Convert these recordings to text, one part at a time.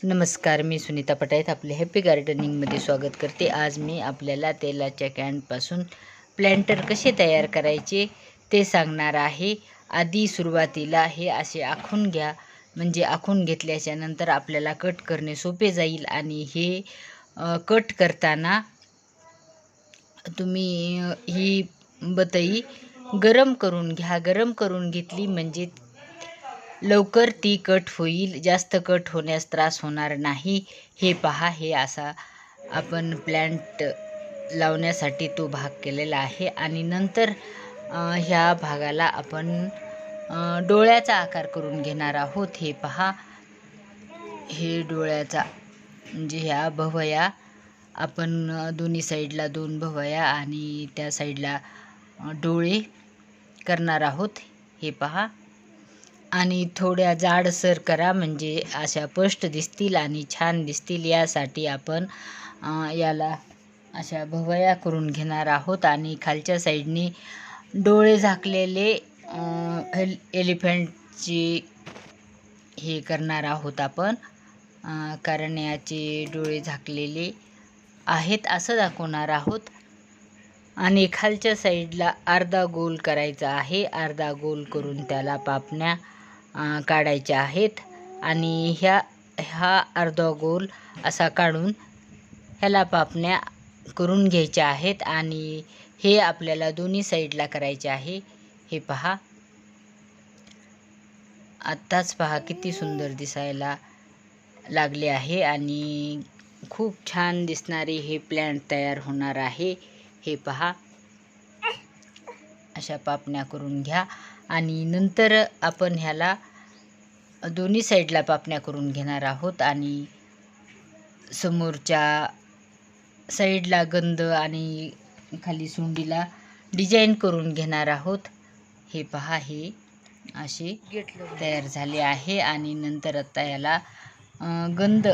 नमस्कार मी सुनीता पटायत आपले हॅपी गार्डनिंगमध्ये स्वागत करते. आज मी आपल्याला तेलाच्या कॅनपासून प्लॅन्टर कसे तयार करायचे ते सांगणार आहे. आधी सुरुवातीला हे असे आखून घ्या. म्हणजे आखून घेतल्याच्या नंतर आपल्याला कट करणे सोपे जाईल आणि हे कट करताना तुम्ही ही बतई गरम करून घ्या. गरम करून घेतली म्हणजे लवकर ती कट होईल जास्त कट होण्यास त्रास होणार नाही. हे पहा हे असा आपण प्लॅन्ट लावण्यासाठी तो भाग केलेला आहे. आणि नंतर ह्या भागाला आपण डोळ्याचा आकार करून घेणार आहोत. हे पहा हे डोळ्याचा म्हणजे ह्या भवया आपण दोन्ही साईडला दोन भवया आणि त्या साईडला डोळे करणार आहोत. हे पहा. आणि थोड्या जाडसर करा म्हणजे अशा स्पष्ट दिसतील आणि छान दिसतील यासाठी आपण याला अशा भवया करून घेणार आहोत. आणि खालच्या साईडने डोळे झाकलेले एल एलिफंटची हे करणार आहोत आपण. कारण याचे डोळे झाकलेले आहेत असं दाखवणार आहोत. आणि खालच्या साईडला अर्धा गोल करायचा आहे. अर्धा गोल करून त्याला पापण्या काढायच्या आहेत. आणि ह्या हा अर्धा गोल असा काढून ह्याला पापण्या करून घ्यायच्या आहेत. आणि हे आपल्याला दोन्ही साईडला करायचे आहे. हे पहा. आत्ताच पहा किती सुंदर दिसायला लागले आहे. आणि खूप छान दिसणारे हे प्लॅन्ट तयार होणार आहे. हे पहा. अशा पापण्या करून घ्या. आणि नंतर आपण ह्याला दोन्ही साईडला पापण्या करून घेणार आहोत आणि समोरच्या साईडला गंध आणि खाली सोंडीला डिझाईन करून घेणार आहोत. हे पहा हे असे तयार झाले आहे आणि नंतर आता याला गंध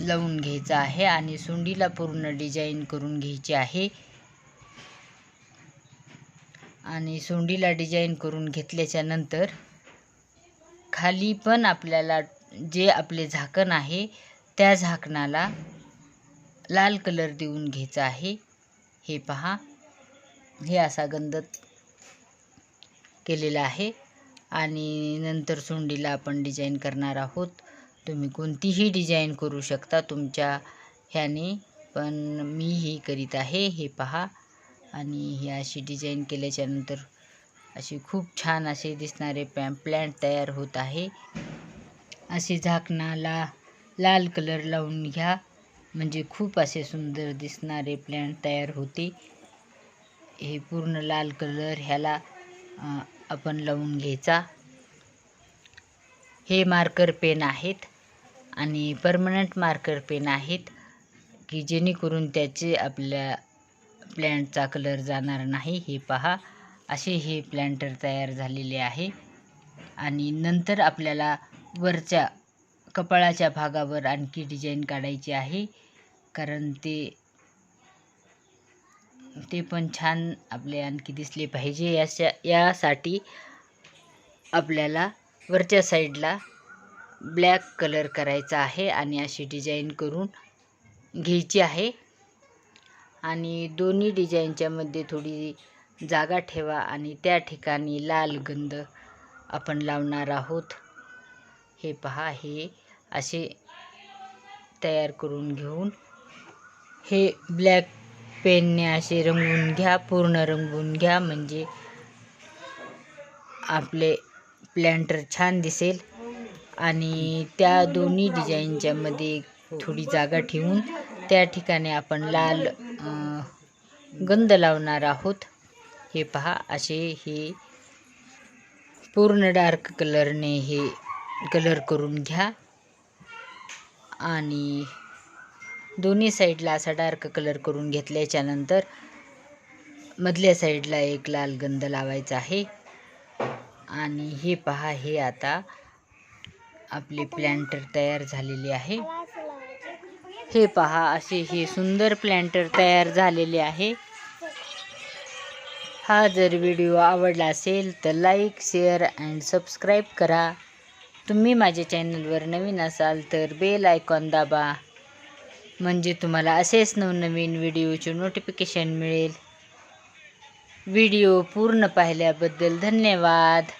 लावून घ्यायचा आहे आणि सोंडीला पूर्ण डिझाईन करून घ्यायची आहे. आणि सोंडीला डिझाईन करून घेतल्याच्या नंतर खाली पण आपल्याला जे आपले झाकण आहे त्या झाकणाला लाल कलर देऊन घ्यायचा आहे. हे पहा. हे असा गंधत केलेला आहे. आणि नंतर सोंडीला आपण डिझाईन करणार आहोत. तुम्ही कोणतीही डिझाईन करू शकता तुमच्या ह्याने पण मी ही करीत आहे. हे पहा. आणि ही अशी डिझाईन केल्याच्यानंतर अशी खूप छान असे दिसणारे पॅ प्लॅन्ट तयार होत आहे. असे झाकणाला लाल कलर लावून घ्या. म्हणजे खूप असे सुंदर दिसणारे प्लॅन्ट तयार होते. हे पूर्ण लाल कलर ह्याला आपण लावून घ्यायचा. हे मार्कर पेन आहेत आणि परमनंट मार्कर पेन आहेत की जेणेकरून त्याचे आपल्या प्लॅन्टचा कलर जाणार नाही हे पहा. असे हे प्लॅन्टर तयार झालेले आहे. आणि नंतर आपल्याला वरच्या कपाळाच्या भागावर आणखी डिझाईन काढायची आहे. कारण ते ते पण छान आपले आणखी दिसले पाहिजे. याच्या यासाठी आपल्याला वरच्या साईडला ब्लॅक कलर करायचा आहे. आणि अशी डिझाईन करून घ्यायची आहे. आणि दोन्ही डिझाईनच्यामध्ये थोडी जागा ठेवा आणि त्या ठिकाणी लाल गंध आपण लावणार आहोत. हे पहा हे असे तयार करून घेऊन हे ब्लॅक पेनने असे रंगवून घ्या पूर्ण रंगवून घ्या. म्हणजे आपले प्लॅन्टर छान दिसेल. आणि त्या दोन्ही डिझाईनच्यामध्ये थोडी जागा ठेवून त्या ठिकाणी आपण लाल गंध लावणार आहोत. हे पहा असे हे पूर्ण डार्क कलरने हे कलर करून घ्या. आणि दोन्ही साईडला असा डार्क कलर करून घेतल्याच्यानंतर मधल्या साईडला एक लाल गंध लावायचा आहे. आणि हे पहा हे आता आपले प्लॅन्टर तयार झालेले आहे. हे पहा असे हे सुंदर प्लॅन्टर तयार झालेले आहे. हा जर व्हिडिओ आवडला असेल तर लाईक शेअर अँड सबस्क्राईब करा. तुम्ही माझ्या चॅनलवर नवीन असाल तर बेल आयकॉन दाबा. म्हणजे तुम्हाला असेच नवनवीन व्हिडिओचे नोटिफिकेशन मिळेल. व्हिडिओ पूर्ण पाहिल्याबद्दल धन्यवाद.